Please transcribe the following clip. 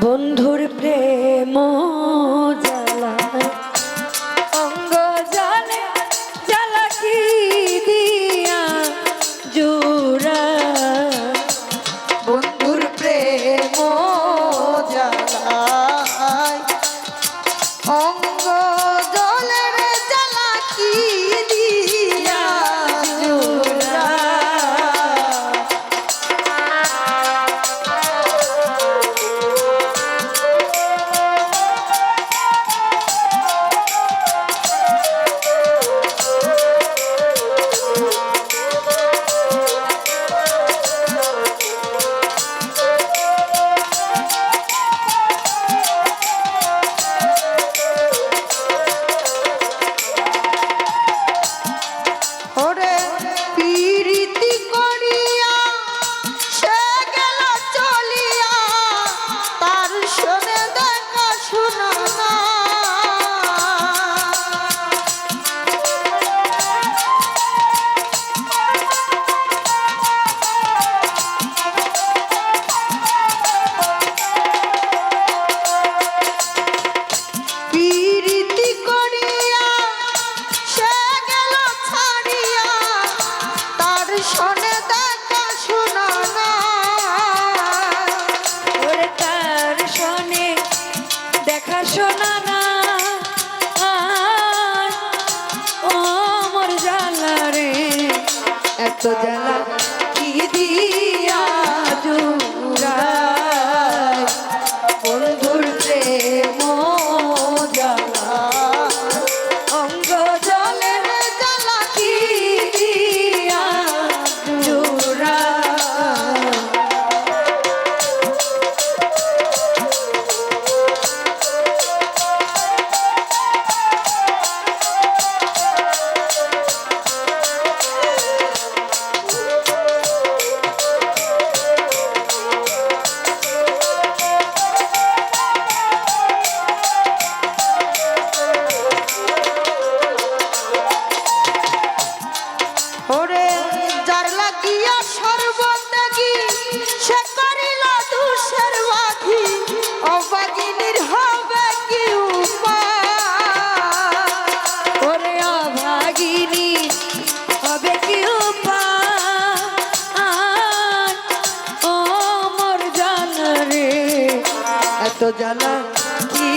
বন্ধুর প্রেম জ্বালায়। সোনারা ও মোর জালা রে এত জ্বালা এত জানা কি